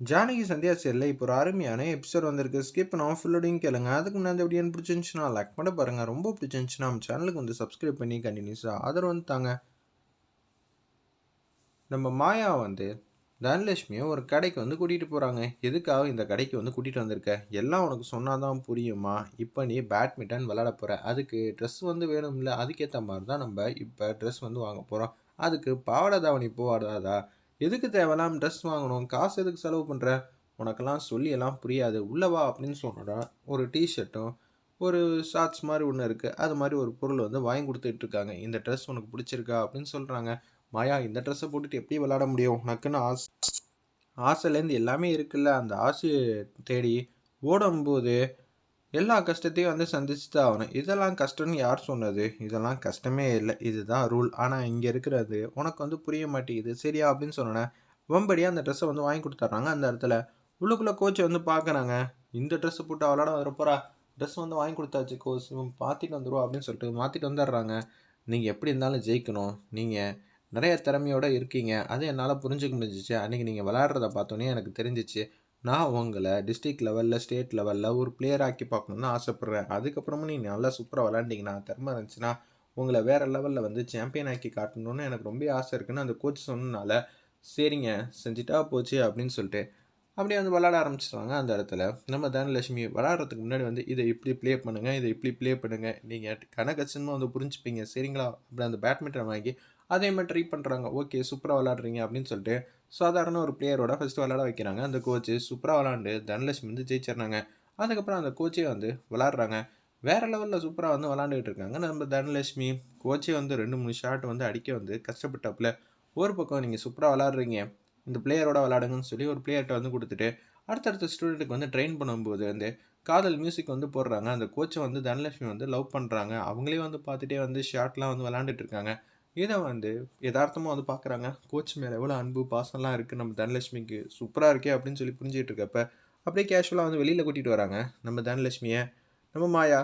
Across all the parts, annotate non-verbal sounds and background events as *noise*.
ஜானகி சந்தியா சரியில்லை. இப்போ ஒரு அருமையான எபிசோட் வந்திருக்கு. ஸ்கிப் நான் ஃபுல்லோடையும் கேளுங்க. அதுக்கு முன்னாடி எப்படி பிடிச்சிருந்துச்சுன்னா லைக் பண்ண பாருங்கள் ரொம்ப பிடிச்சிருந்துச்சுன்னா நம்ம சேனலுக்கு வந்து சப்ஸ்கிரைப் பண்ணி கண்டினியூஸாக ஆதரவு வந்து தாங்க. நம்ம மாயா வந்து தனலட்சுமியை ஒரு கடைக்கு வந்து கூட்டிகிட்டு போகிறாங்க எதுக்காக இந்த கடைக்கு வந்து கூட்டிகிட்டு வந்திருக்க? எல்லாம் உனக்கு சொன்னால் தான் புரியுமா? இப்போ நீ பேட்மிண்டன் விளாட போகிற அதுக்கு ட்ரெஸ் வந்து வேணும்ல. அதுக்கேற்ற மாதிரி தான் நம்ம இப்போ ட்ரெஸ் வந்து வாங்க போகிறோம் அதுக்கு பாவாடை தாவணி போவாடாதா எதுக்கு தேவையில்லாம ட்ரெஸ் வாங்கணும்? காசு எதுக்கு செலவு பண்ணுற உனக்கெல்லாம் சொல்லி எல்லாம் புரியாது உள்ளவா அப்படின்னு சொன்னோன்னா ஒரு டிஷர்ட்டும் ஒரு ஷார்ட்ஸ் மாதிரி ஒன்று இருக்குது அது மாதிரி ஒரு பொருள் வந்து வாங்கி கொடுத்துட்டு இருக்காங்க. இந்த ட்ரெஸ் உனக்கு பிடிச்சிருக்கா அப்படின்னு சொல்கிறாங்க மாயா இந்த ட்ரெஸ்ஸை போட்டுட்டு எப்படி விளாட முடியும்? உனக்குன்னு ஆசை. ஆசைலேருந்து எல்லாமே இருக்குல்ல. அந்த ஆசையை தேடி ஓடும்போது எல்லா கஷ்டத்தையும் வந்து சந்திச்சு தான் ஆகணும். இதெல்லாம் கஷ்டம்னு யார் சொன்னது? இதெல்லாம் கஷ்டமே இல்லை. இதுதான் ரூல் ஆனால் இங்கே இருக்கிறது உனக்கு வந்து புரிய மாட்டேங்குது. சரியா அப்படின்னு சொன்னேன் வம்படியாக அந்த ட்ரெஸ்ஸை வந்து வாங்கி கொடுத்துட்றாங்க. அந்த இடத்துல உள்ளுக்குள்ளே கோச்சை வந்து பார்க்குறாங்க. இந்த ட்ரெஸ்ஸை போட்டு அவளாட வரப்போறா ட்ரெஸ் வந்து வாங்கி கொடுத்தாச்சு கோச் பார்த்துட்டு வந்துடுவோம் வந்துடுவா அப்படின்னு சொல்லிட்டு மாற்றிட்டு வந்துடுறாங்க. நீங்கள் எப்படி இருந்தாலும் ஜெயிக்கணும். நீங்கள் நிறைய திறமையோடு இருக்கீங்க. அது என்னால் புரிஞ்சுக்க முடிஞ்சிச்சு. அன்றைக்கி நீங்கள் விளாட்றத பார்த்தோன்னே எனக்கு தெரிஞ்சிச்சு. நான் உங்களை டிஸ்ட்ரிக்ட் லெவலில் ஸ்டேட் லெவலில் ஒரு பிளேயர் ஆக்கி பார்க்கணுன்னு ஆசைப்பட்றேன். அதுக்கப்புறமா நீங்கள் நல்லா சூப்பராக விளாண்டிங்கன்னா திறமை இருந்துச்சுன்னா உங்களை வேறு லெவலில் வந்து சாம்பியன் ஆக்கி காட்டணும்னு எனக்கு ரொம்ப ஆசை இருக்குன்னு அந்த கோச் சொன்னனால சரிங்க செஞ்சுட்டா போச்சு அப்படின்னு சொல்லிட்டு அப்படியே வந்து விளாட ஆரம்பிச்சிருவாங்க அந்த இடத்துல. நம்ம தனலட்சுமி விளாட்றதுக்கு முன்னாடி வந்து இதை இப்படி ப்ளே பண்ணுங்கள் இதை இப்படி ப்ளே பண்ணுங்கள் நீங்கள் கணக்கச்சின்னு வந்து புரிஞ்சுப்பீங்க சரிங்களா? அப்படி அந்த பேட்மிண்டன் வாங்கி அதே மாதிரி ட்ரை பண்ணுறாங்க ஓகே சூப்பராக விளாட்றீங்க அப்படின்னு சொல்லிட்டு சாதாரண ஒரு பிளேயரோட ஃபஸ்ட்டு விளாட வைக்கிறாங்க. அந்த கோச்சு சூப்பராக விளாண்டு தனலட்சுமி வந்து ஜெயிச்சிடுறாங்க. அதுக்கப்புறம் அந்த கோச்சே வந்து விளாட்றாங்க வேறு லெவலில் சூப்பராக வந்து விளாண்டுக்கிட்டு இருக்காங்க. நம்ம தனலட்சுமி கோச்சே வந்து ரெண்டு மூணு ஷாட் வந்து அடிக்க வந்து கஷ்டப்பட்டப்பில் ஒரு பக்கம் நீங்கள் சூப்பராக விளாட்றீங்க இந்த பிளேயரோட விளாடுங்கன்னு சொல்லி ஒரு பிளேயர்கிட்ட வந்து கொடுத்துட்டு அடுத்தடுத்த ஸ்டூடெண்ட்டுக்கு வந்து ட்ரெயின் பண்ணும்போது வந்து காதல் மியூசிக் வந்து போடுறாங்க. அந்த கோச்சை வந்து தனலட்சுமி வந்து லவ் பண்ணுறாங்க அவங்களே வந்து பார்த்துட்டே வந்து ஷார்ட்லாம் வந்து விளாண்டுட்டு இருக்காங்க. இதை வந்து யதார்த்தமாக வந்து பார்க்குறாங்க கோச் மேலே எவ்வளோ அன்பு பாசம்லாம் இருக்குது நம்ம தனலட்சுமிக்கு சூப்பராக இருக்கே அப்படின்னு சொல்லி புரிஞ்சிகிட்டு இருக்கப்ப அப்படியே கேஷுவலாக வந்து வெளியில் கூட்டிகிட்டு வராங்க. நம்ம தனலட்சுமியை நம்ம மாயா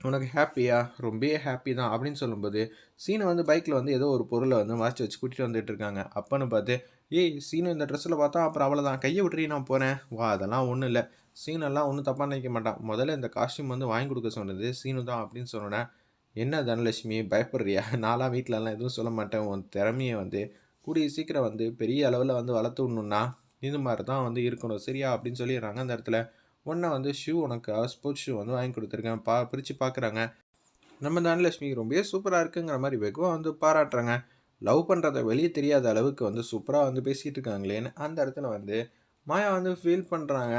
உனக்கு ஹாப்பியா ரொம்ப ஹாப்பி தான் அப்படின்னு சொல்லும்போது சீனை வந்து பைக்கில் வந்து ஏதோ ஒரு பொருளை வந்து மறைச்சி வச்சு கூட்டிகிட்டு வந்துட்டு இருக்காங்க. அப்பன்னு பார்த்து ஏய் சீனு இந்த ட்ரெஸ்ஸில் பார்த்தா அப்புறம் அவ்வளோதான் கையை விட்டுறி நான் போகிறேன் வா அதெல்லாம் ஒன்றும் இல்லை. சீனெல்லாம் ஒன்றும் தப்பாக நினைக்க மாட்டான். முதல்ல இந்த காஸ்டியூம் வந்து வாங்கி கொடுக்க சொன்னது சீனு தான் அப்படின்னு சொன்னேன் என்ன தனலட்சுமி பயப்படுறியா? *laughs* நான்லாம் வீட்டிலலாம் எதுவும் சொல்ல மாட்டேன். உன் திறமையை வந்து கூடிய சீக்கிரம் வந்து பெரிய அளவில் வந்து வளர்த்து விடணுன்னா இது மாதிரி தான் வந்து இருக்கணும். சரியா? அப்படின்னு சொல்லிடுறாங்க. அந்த இடத்துல ஒன்றை வந்து ஷூ உனக்கு ஸ்போர்ட்ஸ் ஷூ வந்து வாங்கி கொடுத்துருக்கேன். பா பிரித்து பார்க்குறாங்க நம்ம தனலட்சுமி ரொம்பவே சூப்பராக இருக்குங்கிற மாதிரி வெகுவாக வந்து பாராட்டுறாங்க. லவ் பண்ணுறத வெளியே தெரியாத அளவுக்கு வந்து சூப்பராக வந்து பேசிகிட்டு இருக்காங்களேன்னு அந்த இடத்துல வந்து மாயா வந்து ஃபீல் பண்ணுறாங்க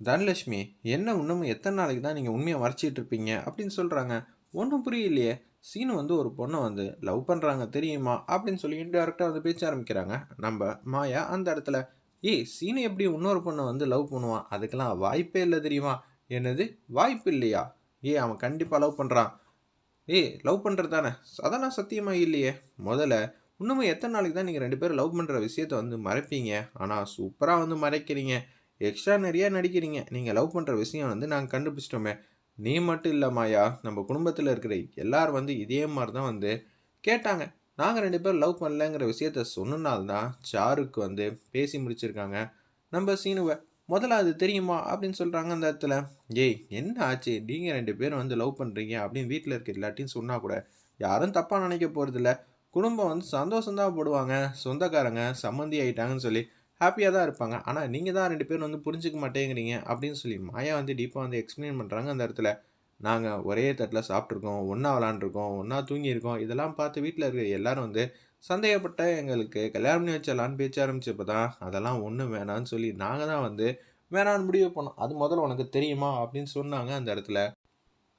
தனலட்சுமி என்ன இன்னமும் எத்தனை நாளைக்கு தான் நீங்கள் உண்மையை மறைச்சிட்டு இருப்பீங்க? அப்படின்னு சொல்கிறாங்க ஒன்றும் புரியலையே. சீனு வந்து ஒரு பொண்ணை வந்து லவ் பண்ணுறாங்க தெரியுமா? அப்படின்னு சொல்லி இன்டெரக்டாக வந்து பேச்ச ஆரம்பிக்கிறாங்க. நம்ம மாயா அந்த இடத்துல ஏய் சீனு எப்படி இன்னொரு பொண்ணை வந்து லவ் பண்ணுவான் அதுக்கெல்லாம் வாய்ப்பே இல்லை தெரியுமா? என்னது? வாய்ப்பு இல்லையா? ஏய் அவன் கண்டிப்பாக லவ் பண்ணுறான் ஏய் லவ் பண்ணுறது தானே? அதெல்லாம் சத்தியமாக இல்லையே. முதல்ல இன்னமும் எத்தனை நாளைக்கு தான் நீங்கள் ரெண்டு பேரும் லவ் பண்ணுற விஷயத்த வந்து மறைப்பீங்க? ஆனால் சூப்பராக வந்து மறைக்கிறீங்க. எக்ஸ்ட்ரா நிறையா நடிக்கிறீங்க. நீங்கள் லவ் பண்ணுற விஷயம் வந்து நாங்கள் கண்டுபிடிச்சிட்டோமே. நீ மட்டும் இல்லைம்மாயா நம்ம குடும்பத்தில் இருக்கிற எல்லாரும் வந்து இதே மாதிரி தான் வந்து கேட்டாங்க. நாங்கள் ரெண்டு பேரும் லவ் பண்ணலங்கிற விஷயத்த சொன்னனால்தான் சாருக்கு வந்து பேசி முடிச்சிருக்காங்க. நம்ம சீனுவை முதல்ல அது தெரியுமா? அப்படின்னு சொல்கிறாங்க அந்த இடத்துல. ஏய் என்ன ஆச்சு? நீங்கள் ரெண்டு பேரும் வந்து லவ் பண்ணுறீங்க அப்படின்னு வீட்டில் இருக்க இல்லாட்டின்னு சொன்னால் கூட யாரும் தப்பாக நினைக்க போகிறதில்ல குடும்பம் வந்து சந்தோஷம்தான் போடுவாங்க. சொந்தக்காரங்க சம்மந்தி ஆயிட்டாங்கன்னு சொல்லி ஹாப்பியாக தான் இருப்பாங்க. ஆனால் நீங்கள் தான் ரெண்டு பேரும் வந்து புரிஞ்சிக்க மாட்டேங்கிறீங்க அப்படின்னு சொல்லி மாயா வந்து டீப்பாக வந்து எக்ஸ்பிளைன் பண்ணுறாங்க அந்த இடத்துல நாங்கள் ஒரே தட்டில் சாப்பிட்ருக்கோம் ஒன்றா விளாண்டுருக்கோம் ஒன்றா தூங்கியிருக்கோம். இதெல்லாம் பார்த்து வீட்டில் இருக்கிற எல்லோரும் வந்து சந்தேகப்பட்ட எங்களுக்கு கல்யாணம் பண்ணி வச்சலான்னு பேச்ச ஆரம்பிச்சப்போ தான் அதெல்லாம் ஒன்றும் வேணான்னு சொல்லி நாங்கள் தான் வந்து வேணான்னு முடிவு பண்ணோம். அது முதல்ல உனக்கு தெரியுமா அப்படின்னு சொன்னாங்க அந்த இடத்துல.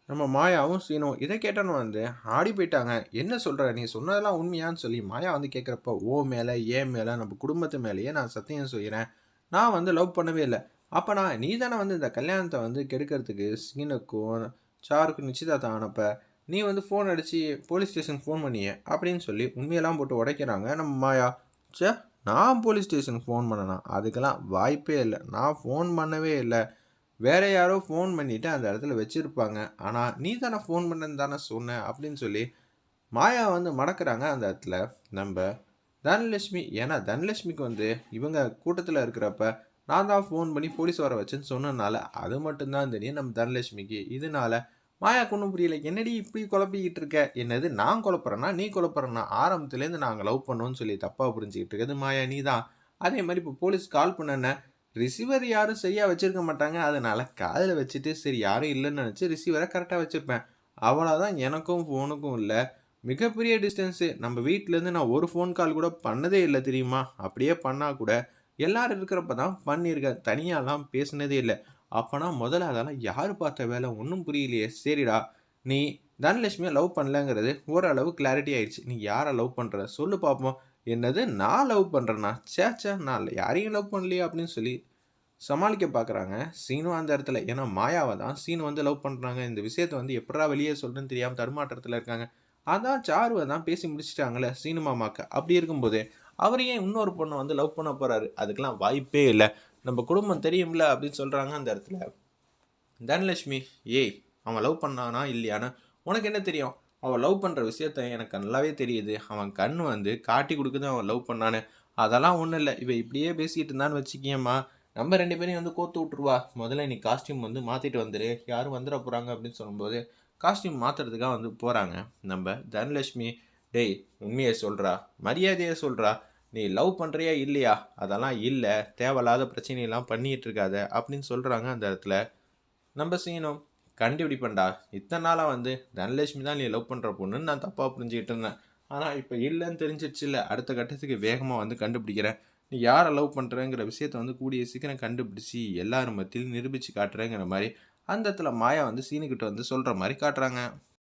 நம்ம மாயாவும் சீனும் இதை கேட்டோன்னு வந்து ஆடி போயிட்டாங்க. என்ன சொல்கிற நீ சொன்னதெல்லாம் உண்மையான்னு சொல்லி மாயா வந்து கேட்குறப்ப ஓ மேலே ஏன் மேலே நம்ம குடும்பத்து மேலேயே நான் சத்தியம் செய்கிறேன் நான் வந்து லவ் பண்ணவே இல்லை. அப்போ நான் நீ தானே வந்து இந்த கல்யாணத்தை வந்து கெடுக்கிறதுக்கு சீனுக்கும் சாருக்கும் நிச்சயதார்த்தம் ஆனப்ப நீ வந்து ஃபோன் அடித்து போலீஸ் ஸ்டேஷனுக்கு ஃபோன் பண்ணிய அப்படின்னு சொல்லி உண்மையெல்லாம் போட்டு உடைக்கிறாங்க நம்ம மாயா. சே நான் போலீஸ் ஸ்டேஷனுக்கு ஃபோன் பண்ணனா? அதுக்கெல்லாம் வாய்ப்பே இல்லை. நான் ஃபோன் பண்ணவே இல்லை. வேற யாரோ ஃபோன் பண்ணிவிட்டு அந்த இடத்துல வச்சுருப்பாங்க. ஆனால் நீ தானே ஃபோன் பண்ணன்னு தானே சொன்ன? அப்படின்னு சொல்லி மாயா வந்து மடக்கிறாங்க அந்த இடத்துல. நம்ம தனலட்சுமி ஏன்னா தனலட்சுமிக்கு வந்து இவங்க கூட்டத்தில் இருக்கிறப்ப நான் தான் ஃபோன் பண்ணி போலீஸ் வர வச்சேன்னு சொன்னனால அது மட்டும்தான் தெரியும் நம்ம தனலட்சுமிக்கு. இதனால மாயாக்கு ஒன்றும் புரியல. என்னடி இப்படி குழப்பிக்கிட்டு இருக்க? என்னது நான் குழப்பறேன்னா நீ குழப்பறேன்னா ஆரம்பத்துலேருந்து நாங்கள் லவ் பண்ணோன்னு சொல்லி தப்பாக புரிஞ்சுக்கிட்டு இருக்கிறது மாயா நீ தான். அதே மாதிரி இப்போ போலீஸ் கால் பண்ணன ரிசீவர் யாரும் சரியாக வச்சிருக்க மாட்டாங்க. அதனால் காதில் வச்சுட்டு சரி யாரும் இல்லைன்னு நினச்சி ரிசீவரை கரெக்டாக வச்சுருப்பேன். அவ்வளோதான் எனக்கும் ஃபோனுக்கும் இல்லை. மிகப்பெரிய டிஸ்டன்ஸு நம்ம வீட்டிலேருந்து நான் ஒரு ஃபோன் கால் கூட பண்ணதே இல்லை தெரியுமா? அப்படியே பண்ணால் கூட எல்லோரும் இருக்கிறப்ப தான் பண்ணியிருக்கேன் தனியாலாம் பேசினதே இல்லை. அப்போனா முதல்ல அதெல்லாம் யார் பார்த்த வேலை? ஒன்றும் புரியலையே. சரிடா. நீ தனலட்சுமியை லவ் பண்ணலங்கிறது ஓரளவு கிளாரிட்டி ஆயிடுச்சு நீ யாரை லவ் பண்ணுற சொல்லு பார்ப்போம் என்னது நான் லவ் பண்ணுறேன்னா சே சே நான் யாரையும் லவ் பண்ணலையே அப்படின்னு சொல்லி சமாளிக்க பார்க்குறாங்க சீனும் அந்த இடத்துல ஏன்னா மாயாவை தான் சீனு வந்து லவ் பண்ணுறாங்க இந்த விஷயத்தை வந்து எப்படா வெளியே சொல்கிறேன்னு தெரியாமல் தடுமாற்றத்தில் இருக்காங்க. அதான் சாருவை தான் பேசி முடிச்சிட்டாங்களே சீனு மாமாக்கு. அப்படி இருக்கும்போது அவர் ஏன் இன்னொரு பொண்ணை வந்து லவ் பண்ண போகிறாரு அதுக்கெல்லாம் வாய்ப்பே இல்லை. நம்ம குடும்பம் தெரியும்ல அப்படின்னு சொல்கிறாங்க அந்த இடத்துல. தனலட்சுமி ஏய் அவன் லவ் பண்ணானா இல்லையானா உனக்கு என்ன தெரியும்? அவள் லவ் பண்ணுற விஷயத்த எனக்கு நல்லாவே தெரியுது. அவன் கண் வந்து காட்டி கொடுக்குது அவன் லவ் பண்ணான்னு. அதெல்லாம் ஒன்றும் இல்லை. இவன் இப்படியே பேசிக்கிட்டு இருந்தான்னு வச்சுக்கியம்மா. நம்ம ரெண்டு பேரையும் வந்து கோத்து விட்ருவா முதல்ல நீ காஸ்டியூம் வந்து மாற்றிட்டு வந்துடு யாரும் வந்துட போகிறாங்க அப்படின்னு சொல்லும்போது காஸ்டியூம் மாற்றுறதுக்காக வந்து போகிறாங்க நம்ம தனலட்சுமி டேய் உண்மையை சொல்கிறா மரியாதையை சொல்கிறா நீ லவ் பண்ணுறியா இல்லையா? அதெல்லாம் இல்லை. தேவையில்லாத பிரச்சனையெல்லாம் பண்ணிகிட்டு இருக்காத. அப்படின்னு சொல்கிறாங்க அந்த இடத்துல. நம்ம சீனம் கண்டுபிடிப்பேன்டா. இத்தனை நாளாக வந்து தனலட்சுமி தான் நீ லவ் பண்ணுற பொண்ணுன்னு நான் தப்பாக புரிஞ்சுக்கிட்டு இருந்தேன். ஆனால் இப்போ இல்லைன்னு தெரிஞ்சிடுச்சு இல்லை அடுத்த கட்டத்துக்கு வேகமாக வந்து கண்டுபிடிக்கிறேன். நீ யாரை லவ் பண்ணுறேங்கிற விஷயத்த வந்து கூடிய சீக்கிரம் கண்டுபிடிச்சி எல்லாரும் மத்தியிலும் நிரூபித்து காட்டுறேங்கிற மாதிரி அந்த இடத்துல மாயா வந்து சீனுக்கிட்ட வந்து சொல்கிற மாதிரி காட்டுறாங்க.